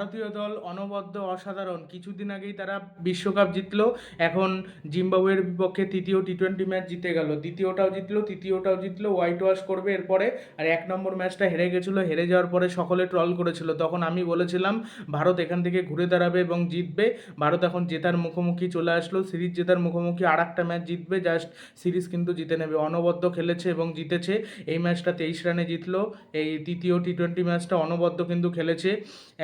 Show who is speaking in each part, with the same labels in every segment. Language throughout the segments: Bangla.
Speaker 1: ভারতীয় দল অনবদ্য অসাধারণ। কিছুদিন আগেই তারা বিশ্বকাপ জিতলো। এখন জিম্বাবুয়ের বিপক্ষে তৃতীয় টি টোয়েন্টি ম্যাচ জিতে গেল। দ্বিতীয়টাও জিতলো, তৃতীয়টাও জিতলো হোয়াইট ওয়াশ করবে এরপরে। আর এক নম্বর ম্যাচটা হেরে গেছিল। হেরে যাওয়ার পরে সকলে ট্রল করেছিল। তখন আমি বলেছিলাম, ভারত এখান থেকে ঘুরে দাঁড়াবে এবং জিতবে। ভারত এখন জেতার মুখোমুখি চলে আসলো। সিরিজ জেতার মুখোমুখি আর একটা ম্যাচ জিতবে। জাস্ট সিরিজ কিন্তু জিতে নেবে। অনবদ্য খেলেছে এবং জিতেছে। এই ম্যাচটা তেইশ রানে জিতলো। এই তৃতীয় টি টোয়েন্টি ম্যাচটা অনবদ্য কিন্তু খেলেছে।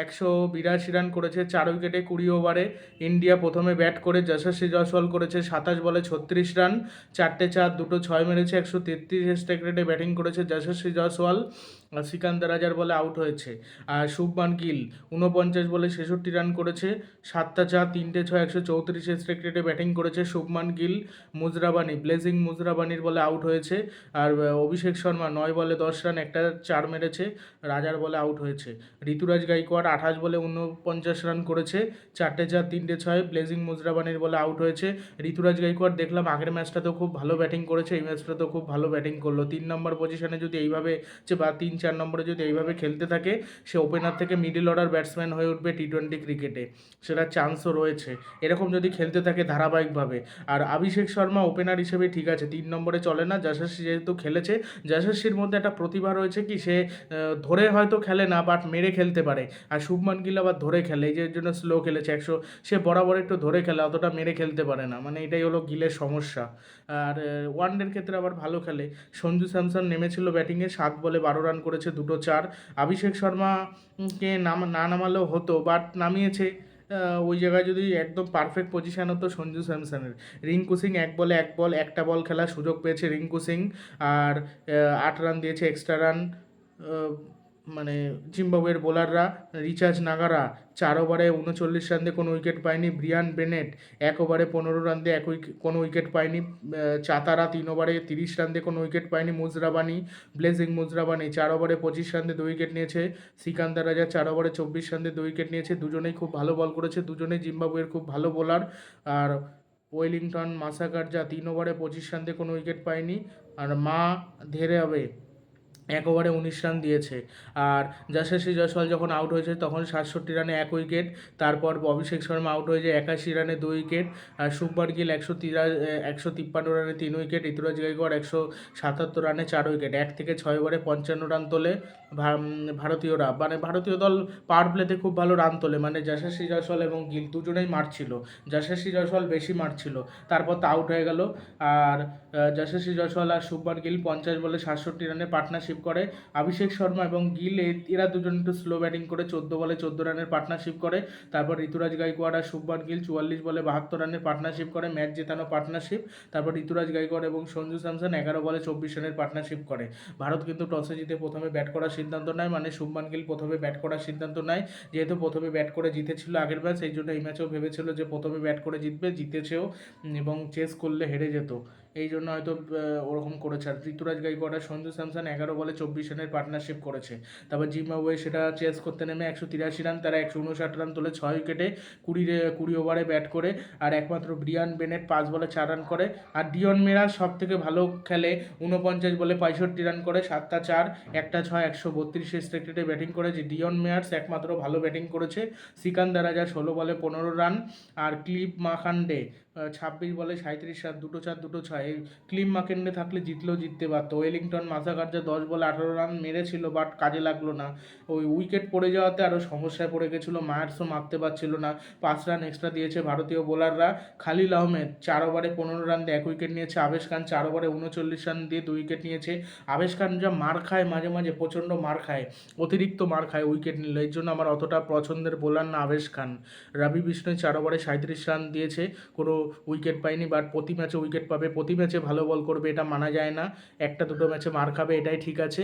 Speaker 1: একশো বিরাশি রান করেছে, চার উইকেটে কুড়ি ওভারে। ইন্ডিয়া প্রথমে ব্যাট করে যশস্বী জয়সওয়াল করেছে সাতাশ বলে ছত্রিশ রান। চারটে চার, দুটো ছয় মেরেছে, একশো তেত্রিশ স্ট্রাইক রেটে ব্যাটিং করেছে যশস্বী জয়সওয়াল। সিকান্দার রাজার বলে আউট হয়েছে। আর শুভমান গিল উনপঞ্চাশ বলে ছেষট্টি রান করেছে। সাতটা চার, তিনটে ছয়, একশো চৌত্রিশ স্ট্রাইক রেটে ব্যাটিং করেছে শুভমান গিল। মুজরাবানি ব্লেজিং মুজরাবানির বলে আউট হয়েছে। আর অভিষেক শর্মা নয় বলে দশ রান একটা চার মেরেছে। রাজার বলে আউট হয়েছে। ঋতুরাজ গাইকোয়াড় আঠাশ বলে উনপঞ্চাশ রান করেছে। চারটে চার, তিনটে ছয় ব্লেজিং মুজরাবানির বলে আউট হয়েছে। ঋতুরাজ গাইকোয়াড় দেখলাম আগের ম্যাচটা তো খুব ভালো ব্যাটিং করেছে, এই ম্যাচটা তো খুব ভালো ব্যাটিং করল। তিন নম্বর পজিশনে যদি এইভাবে, যে বা তিন চার নম্বরে যদি এইভাবে খেলতে থাকে, সে ওপেনার থেকে মিডিল অর্ডার ব্যাটসম্যান হয়ে উঠবে টি টোয়েন্টি ক্রিকেটে সেটার চান্সও রয়েছে। এরকম যদি খেলতে থাকে ধারাবাহিকভাবে। আর অভিষেক শর্মা ওপেনার হিসেবে ঠিক আছে, তিন নম্বরে চলে না, যশস্বী যেহেতু খেলেছে, যশস্বীর মধ্যে একটা প্রতিভা রয়েছে কি, সে ধরে হয়তো খেলে না বাট মেরে খেলতে পারে। আর শুভমান গিল আবার ধরে খেলে, এই যে জন্য স্লো খেলেছে, একশো, সে বরাবর একটু ধরে খেলে, অতটা মেরে খেলতে পারে না। মানে এটাই হলো গিলের সমস্যা। আর ওয়ানডের ক্ষেত্রে আবার ভালো খেলে। সঞ্জু স্যামসন নেমেছিল ব্যাটিংয়ে সাত বলে বারো রান করেছে দুটো চার। অভিষেক শর্মাকে নাম, না নামালেও হতো বাট নামিয়েছে। ওই জায়গায় যদি একদম পারফেক্ট পজিশন হতো সঞ্জু স্যামসনের। রিঙ্কু সিং এক বলে এক বল, একটা বল খেলার সুযোগ পেয়েছে রিঙ্কু সিং। আর আট রান দিয়েছে এক্সট্রা রান মানে জিম্বাবুয়ের বোলাররা রিচার্জ নাগারা, চার ওভারে উনচল্লিশ রান দিয়ে কোনো উইকেট পায়নি ব্রিয়ান বেনেট, এক ওভারে পনেরো রান দিয়ে এক উইকেট কোনো উইকেট পায়নি চাতারা তিন ওভারে তিরিশ রান দিয়ে কোনো উইকেট পায়নি মুজরাবানি, ব্লেজিং মুজরাবানি, চার ওভারে পঁচিশ রান দিয়ে দু উইকেট নিয়েছে, সিকান্দার রাজা চার ওভারে চব্বিশ রান দিয়ে দু উইকেট নিয়েছে, দুজনেই খুব ভালো বল করেছে, দুজনেই জিম্বাবুয়ের খুব ভালো বোলার, আর ওয়েলিংটন মাসাকার যা তিন ওভারে পঁচিশ রান দিয়ে কোনো উইকেট পায়নি, আর মা ধেরে হবে এক ওভারে উনিশ রান দিয়েছে। আর যশস্বী জয়সওয়াল যখন আউট হয়েছে, তখন সাতষট্টি রানে এক উইকেট তারপর অভিষেক শর্মা আউট হয়েছে একাশি রানে দুই উইকেট আর শুভবার গিল একশো তিরা একশো তিপ্পান্ন রানে তিন উইকেট ঋতুরাজ গাইকোয়াড় একশো সাতাত্তর রানে চার উইকেট এক থেকে ছয় ওভারে পঞ্চান্ন রান তোলে ভারতীয়রা। মানে ভারতীয় দল পাওয়ার প্লেতে খুব ভালো রান তোলে। মানে যশস্বী জয়সওয়াল এবং গিল দুজনেই মারছিল। যশস্বী জয়সওয়াল বেশি মারছিল। তারপর তো আউট হয়ে গেল। আর যশস্বী জয়সওয়াল আর শুভমান গিল পঞ্চাশ বলে সাতষট্টি রানে পার্টনারশিপ করে। অভিষেক শর্মা এবং গিল এরা দুজন একটু স্লো ব্যাটিং করে, চোদ্দ বলে চোদ্দ রানের পার্টনারশিপ করে। তারপর ঋতুরাজ গাইকোয়াড় আর শুভমান গিল চুয়াল্লিশ বলে বাহাত্তর রানের পার্টনারশিপ করে, ম্যাচ জেতানো পার্টনারশিপ তারপর ঋতুরাজ গাইকোয়াড় এবং সঞ্জু স্যামসন এগারো বলে চব্বিশ রানের পার্টনারশিপ করে। ভারত কিন্তু টসে জিতে প্রথমে ব্যাট করার সিদ্ধান্ত নেয় মানে শুভমান গিল প্রথমে ব্যাট করার সিদ্ধান্ত নেয়। যেহেতু প্রথমে ব্যাট করে জিতেছিল আগের ম্যাচ এই জন্য এই ম্যাচেও ভেবেছিল যে প্রথমে ব্যাট করে জিতবে, জিতেছেও এবং চেস করলে হেরে যেত। এই জন্য হয়তো ওরকম করেছে। আর ঋতুরাজ গাইকোয়াড় সঞ্জু স্যামসন এগারো বলে চব্বিশ রানের পার্টনারশিপ করেছে। তারপর জিম্বাবুয়ে সেটা চেস করতে নেমে একশো তিরাশি রান, তারা একশো উনষাট রান তোলে, ছয় উইকেটে কুড়ি কুড়ি ওভারে ব্যাট করে। আর একমাত্র ব্রিয়ান বেনেট পাঁচ বলে চার রান করে। আর ডিয়ন মেরা সব থেকে ভালো খেলে উনপঞ্চাশ বলে পঁয়ষট্টি রান করে, সাতটা চার, একটা ছয়, একশো বত্রিশ স্ট্রাইক রেটে ব্যাটিং করে যে ডিয়ন মেয়ার্স একমাত্র ভালো ব্যাটিং করেছে। সিকান্দার রাজা ষোলো বলে পনেরো রান আর ক্লিপ মাখান্ডে ছাব্বিশ বলে সাঁত্রিশ রান, দুটো চার, দুটো ছয়। ক্লিপ মাকেন্ডে থাকলে জিতলেও জিততে পারতো। ওয়েলিংটন মাসাকার্জা দশ বলে আঠারো রান মেরেছিল, বাট কাজে লাগল না। ওই উইকেট পড়ে যাওয়াতে আরও সমস্যায় পড়ে গেছিল, মায়ার্সও মারতে পারছিল না। পাঁচ রান এক্সট্রা দিয়েছে ভারতীয় বোলাররা। খালিল আহমেদ চার ওভারে পনেরো রান দিয়ে এক উইকেট নিয়েছে। আবেশ খান চার ওভারে উনচল্লিশ রান দিয়ে দুই উইকেট নিয়েছে। আবেশ খান যা মার খায়, মাঝে মাঝে প্রচণ্ড মার খায়, অতিরিক্ত মার খায় উইকেট নিল। এর জন্য আমার অতটা পছন্দের বোলার না আবেশ খান। রবি বিষ্ণু চার ওভারে সাঁত্রিশ রান দিয়েছে। কোনো উইকেট পায়নি বাট প্রতি ম্যাচে উইকেট পাবে। প্রতি ম্যাচে ভালো বল করবে, এটা মানা যায় না। একটা দুটো ম্যাচে মার খাবে, এটাই ঠিক আছে।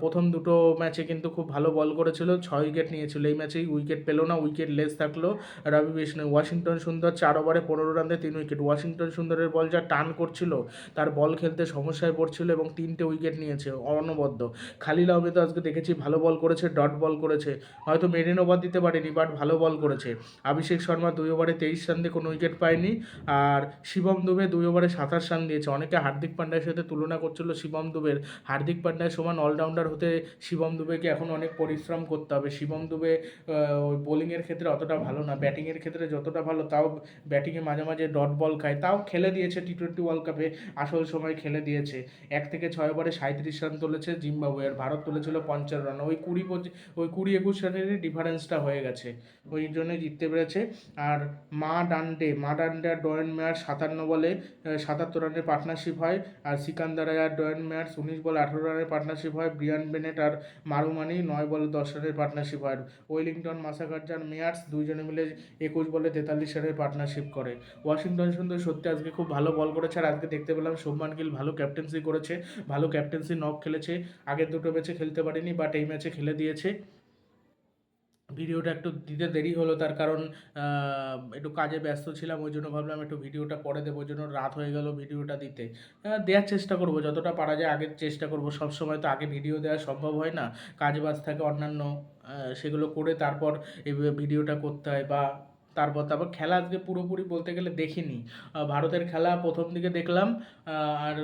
Speaker 1: প্রথম দুটো ম্যাচে কিন্তু খুব ভালো বল করেছিল, ছয় উইকেট নিয়েছিল। এই ম্যাচেই উইকেট পেল না উইকেট লেস থাকল। রবি বিষ্ণু, ওয়াশিংটন সুন্দর, চার ওভারে পনেরো রান তিন উইকেট ওয়াশিংটন সুন্দরের বল যা টান করছিল, তার বল খেলতে সমস্যায় পড়ছিল এবং তিনটে উইকেট নিয়েছে, অনবদ্য। খালিল আহমেদ আজকে দেখেছি ভালো বল করেছে ডট বল করেছে। হয়তো মেরিন ওভার দিতে পারেনি বাট ভালো বল করেছে। অভিষেক শর্মা দুই ওভারে তেইশ রান দিয়ে কোনো উইকেট পায়নি। পারেনি আর শিবম দুবে দুই ওভারে সাতাশ রান দিয়েছে। অনেকে হার্দিক পান্ড্যার সাথে তুলনা করছিল শিবম দুবের। হার্দিক পান্ড্যার সমান অলরাউন্ডার হতে শিবম দুবেকে এখন অনেক পরিশ্রম করতে হবে। শিবম দুবে ওই বোলিংয়ের ক্ষেত্রে অতটা ভালো না। ব্যাটিংয়ের ক্ষেত্রে যতটা ভালো, তাও ব্যাটিংয়ে মাঝে মাঝে ডট বল খায়। তাও খেলে দিয়েছে টি টোয়েন্টি ওয়ার্ল্ড কাপে আসল সময় খেলে দিয়েছে। এক থেকে ছয় ওভারে সাঁত্রিশ রান তুলেছে জিম্বাবুয়ে আর ভারত তুলেছিল পঞ্চাশ রান ওই কুড়ি ওই কুড়ি একুশ রানেরই ডিফারেন্সটা হয়ে গেছে। ওই জন্যই জিততে পেরেছে। আর মা ডান্ডে মা ডান্ডে আর ডয়েন মেয়ার সাতান্ন বলে সাতাত্তর রানের পার্টনারশিপ হয়। আর সিকান্দার আর ডয়েন মেয়ার উনিশ বলে, আঠারো রানের পার্টনারশিপ হয়। ব্রিয়ান বেনেট আর মারুমানি নয় বলে, দশ রানের পার্টনারশিপ হয়। ওয়েলিংটন মাসাকারজান মেয়ার্স দুইজনে মিলে একুশ বলে, তেতাল্লিশ রানের পার্টনারশিপ করে। ওয়াশিংটন সুন্দর সত্যি আজকে খুব ভালো বল করেছে। আর আজকে দেখতে পেলাম শুভমান গিল ভালো ক্যাপ্টেন্সি করেছে। ভালো ক্যাপ্টেন্সি নক খেলেছে। আগের দুটো ম্যাচে খেলতে পারেনি, বাট এই ম্যাচে খেলে দিয়েছে। ভিডিওটা একটু দিতে দেরি হলো, তার কারণ একটু কাজে ব্যস্ত ছিলাম, ওই জন্য ভাবলাম একটু ভিডিওটা পরে দেবো, ওই জন্য রাত হয়ে গেল ভিডিওটা দিতে। দেওয়ার চেষ্টা করব, যতটা পারা যায় আগে চেষ্টা করব, সব সময় তো আগে ভিডিও দেওয়া সম্ভব হয় না। কাজ বাজ থাকে অন্যান্য সেগুলো করে তারপর এই ভিডিওটা করতে হয় বা তারপর তারপর খেলা আজকে পুরোপুরি বলতে গেলে দেখিনি। ভারতের খেলা প্রথম দিকে দেখলাম আর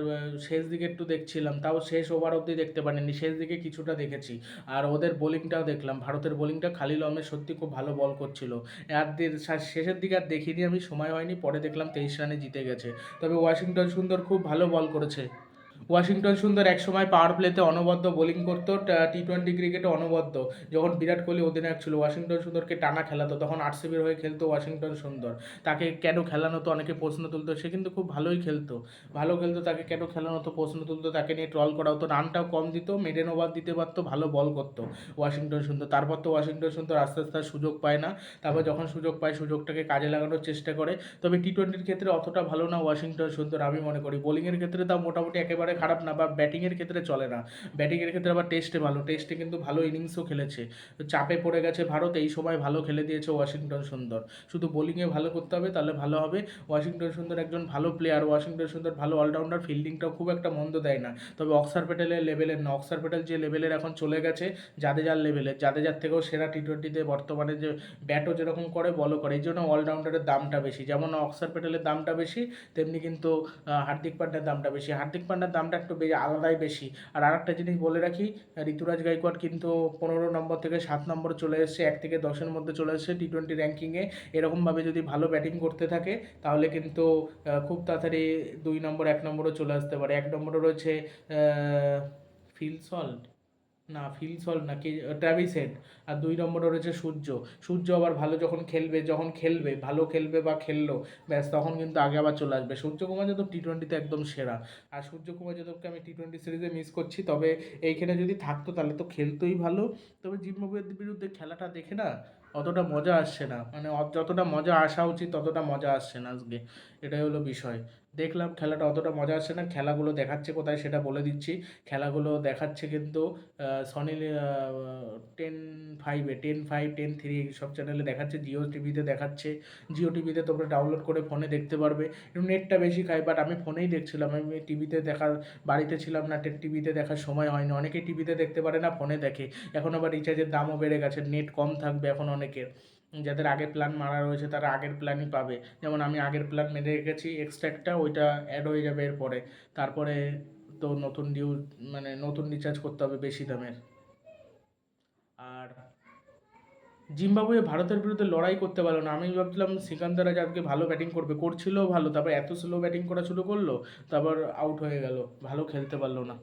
Speaker 1: শেষ দিকে একটু দেখছিলাম, তাও শেষ ওভার অবধি দেখতে পারিনি, শেষ দিকে কিছুটা দেখেছি। আর ওদের বোলিংটাও দেখলাম, ভারতের বোলিংটা খালিল আহমেদ সত্যি খুব ভালো বল করছিল। আর শেষের দিকে আর দেখিনি আমি, সময় হয়নি, পরে দেখলাম তেইশ রানে জিতে গেছে। তবে ওয়াশিংটন সুন্দর খুব ভালো বল করেছে। ওয়াশিংটন সুন্দর একসময় পাওয়ার প্লেতে অনবদ্য বোলিং করতো, টি টোয়েন্টি ক্রিকেটে অনবদ্য। যখন বিরাট কোহলি অধিনায়ক ছিল, ওয়াশিংটন সুন্দরকে টানা খেলাতো, তখন আরসিবির হয়ে খেলতো ওয়াশিংটন সুন্দর। তাকে কেন খেলানো তো অনেকে প্রশ্ন তুলতো, সে কিন্তু খুব ভালোই খেলতো। ভালো খেলতো, তাকে কেন খেলানো তো প্রশ্ন তুলতো, তাকে নিয়ে ট্রল করা হতো, রানটাও কম দিত মেডেন ওভার দিতে পারতো, ভালো বল করতো ওয়াশিংটন সুন্দর। তারপর তো ওয়াশিংটন সুন্দর আস্তে আস্তে সুযোগ পায় না। তারপর যখন সুযোগ পায়, সুযোগটাকে কাজে লাগানোর চেষ্টা করে। তবে টি টোয়েন্টির ক্ষেত্রে অতটা ভালো না ওয়াশিংটন সুন্দর, আমি মনে করি। বোলিংয়ের ক্ষেত্রে তাও মোটামুটি একেবারে খারাপ না বা ব্যাটিংয়ের ক্ষেত্রে চলে না। ব্যাটিংয়ের ক্ষেত্রে আবার টেস্টে ভালো। টেস্টে কিন্তু ভালো ইনিংসও খেলেছে। চাপে পড়ে গেছে ভারত, এই সময় ভালো খেলে দিয়েছে ওয়াশিংটন সুন্দর। শুধু বোলিংয়ে ভালো করতে হবে, তাহলে ভালো হবে। ওয়াশিংটন সুন্দর একজন ভালো প্লেয়ার ওয়াশিংটন সুন্দর ভালো অলরাউন্ডার ফিল্ডিংটাও খুব একটা মন্দ দেয় না। তবে অক্সার প্যাটেলের লেভেলের না, অক্সার প্যাটেল যে লেভেলের এখন চলে গেছে, জাদেজার লেভেলের জাদেজার থেকেও সেরা টি টোয়েন্টিতে বর্তমানে যে ব্যাটও যেরকম করে বলও করে। এই জন্য অলরাউন্ডারের দামটা বেশি। যেমন অক্সার প্যাটেলের দামটা বেশি, তেমনি কিন্তু হার্দিক পান্ডার দামটা বেশি। হার্দিক পান্ড্যার দামটা একটু আলাদাই বেশি। আর আরেকটা জিনিস বলে রাখি ঋতুরাজ গাইকোয়াড় কিন্তু পনেরো নম্বর থেকে সাত নম্বর চলে এসেছে, এক থেকে দশের মধ্যে চলে এসেছে টি টোয়েন্টি র্যাঙ্কিংয়ে এরকমভাবে যদি ভালো ব্যাটিং করতে থাকে, তাহলে কিন্তু খুব তাড়াতাড়ি দুই নম্বর, এক নম্বরও চলে আসতে পারে। এক নম্বরও রয়েছে ফিল সল্ট। না ফিল সল্ট না, কি ট্রাভিস হেড আর দুই নম্বরে রয়েছে সূর্য। সূর্য আবার ভালো যখন খেলবে যখন খেলবে, ভালো খেলবে বা খেললো, ব্যাস তখন কিন্তু আগে আবার চলে আসবে। সূর্যকুমার যাদব টি টোয়েন্টিতে একদম সেরা। আর সূর্যকুমার যাদবকে আমি টি টোয়েন্টি সিরিজে মিস করছি, তবে এইখানে যদি থাকতো তাহলে তো খেলতোই ভালো। তবে জিম্বাবুয়ের বিরুদ্ধে খেলাটা দেখে না, অতটা মজা আসছে না। মানে যতটা মজা আসা উচিত, ততটা মজা আসছে না আজকে। এটাই হলো বিষয়। দেখলাম খেলাটা অতটা মজা আসছে না। খেলাগুলো দেখাচ্ছে কোথায় সেটা বলে দিচ্ছি। খেলাগুলো দেখাচ্ছে কিন্তু সনি টেন ফাইভে টেন ফাইভ টেন থ্রি সব চ্যানেলে দেখাচ্ছে। জিও টিভিতে দেখাচ্ছে। জিও টিভিতে তোমরা ডাউনলোড করে ফোনে দেখতে পারবে। একটু নেটটা বেশি খায় বাট আমি ফোনেই দেখছিলাম। আমি টিভিতে দেখার বাড়িতে ছিলাম না টিভিতে দেখার সময় হয়নি। অনেকে টিভিতে দেখতে পারে না ফোনে দেখে। এখন আবার রিচার্জের দামও বেড়ে গেছে। নেট কম থাকবে এখন অনেকের। যাদের আগের প্ল্যান মারা রয়েছে, তারা আগের প্ল্যানই পাবে। যেমন আমি আগের প্ল্যান মেরে রেখেছি এক্সট্রা একটা ওইটা অ্যাড হয়ে যাবে এরপরে। তারপরে তো নতুন ডিউ মানে নতুন রিচার্জ করতে হবে বেশি দামের। আর জিম্বাবুয়ে ভারতের বিরুদ্ধে লড়াই করতে পারল না। আমি ভাবছিলাম সিকান্দার আজ আজকে ভালো ব্যাটিং করবে। করছিলও ভালো, তারপর এত স্লো ব্যাটিং করা শুরু করল, তারপর আউট হয়ে গেল। ভালো খেলতে পারল না।